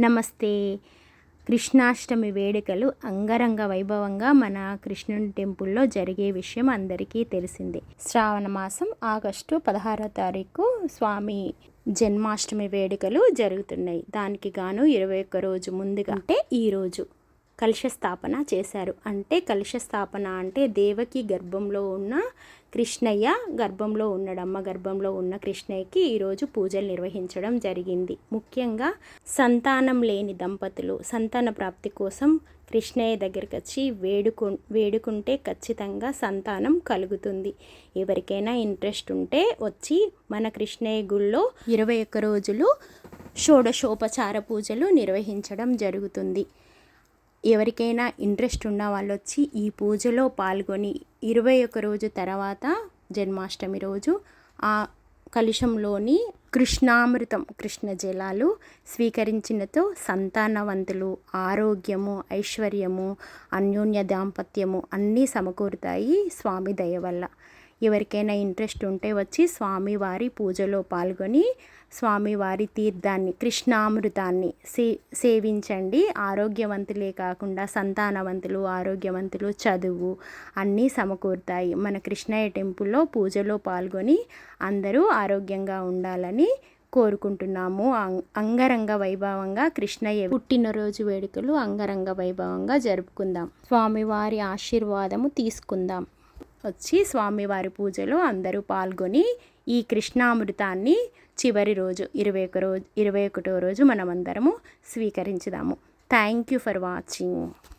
నమస్తే. కృష్ణాష్టమి వేడుకలు అంగరంగ వైభవంగా మన కృష్ణుని టెంపుల్లో జరిగే విషయం అందరికీ తెలిసిందే. శ్రావణ మాసం ఆగస్టు పదహారో తారీఖు స్వామి జన్మాష్టమి వేడుకలు జరుగుతున్నాయి. దానికి గాను ఇరవై ఒక్క రోజు ముందుగా. అంటే ఈరోజు కలుష స్థాపన చేశారు. అంటే కలుష స్థాపన అంటే దేవకి గర్భంలో ఉన్న కృష్ణయ్య గర్భంలో ఉన్నడమ్మ గర్భంలో ఉన్న కృష్ణయ్యకి ఈరోజు పూజలు నిర్వహించడం జరిగింది. ముఖ్యంగా సంతానం లేని దంపతులు సంతాన ప్రాప్తి కోసం కృష్ణయ్య దగ్గరికి వచ్చి వేడుకు వేడుకుంటే ఖచ్చితంగా సంతానం కలుగుతుంది. ఎవరికైనా ఇంట్రెస్ట్ ఉంటే వచ్చి మన కృష్ణయ్య గుళ్ళో ఇరవై ఒక్క రోజులు షోడశోపచార పూజలు నిర్వహించడం జరుగుతుంది. ఎవరికైనా ఇంట్రెస్ట్ ఉన్న వాళ్ళు వచ్చి ఈ పూజలో పాల్గొని ఇరవై ఒక రోజు తర్వాత జన్మాష్టమి రోజు ఆ కలుషంలోని కృష్ణామృతం కృష్ణ జలాలు స్వీకరించినతో సంతానవంతులు ఆరోగ్యము ఐశ్వర్యము అన్యోన్య దాంపత్యము అన్నీ సమకూరుతాయి స్వామి దయ వల్ల. ఎవరికైనా ఇంట్రెస్ట్ ఉంటే వచ్చి స్వామివారి పూజలో పాల్గొని స్వామివారి తీర్థాన్ని కృష్ణామృతాన్ని సే సేవించండి. ఆరోగ్యవంతులే కాకుండా సంతానవంతులు ఆరోగ్యవంతులు చదువు అన్నీ సమకూరుతాయి. మన కృష్ణయ్య టెంపుల్లో పూజలో పాల్గొని అందరూ ఆరోగ్యంగా ఉండాలని కోరుకుంటున్నాము. అంగరంగ వైభవంగా కృష్ణయ్య పుట్టినరోజు వేడుకలు అంగరంగ వైభవంగా జరుపుకుందాం. స్వామివారి ఆశీర్వాదము తీసుకుందాం. వచ్చి స్వామివారి పూజలో అందరూ పాల్గొని ఈ కృష్ణామృతాన్ని చివరి రోజు ఇరవై ఒక రోజు ఇరవై ఒకటో రోజు మనమందరము స్వీకరించుదాము. Thank you for watching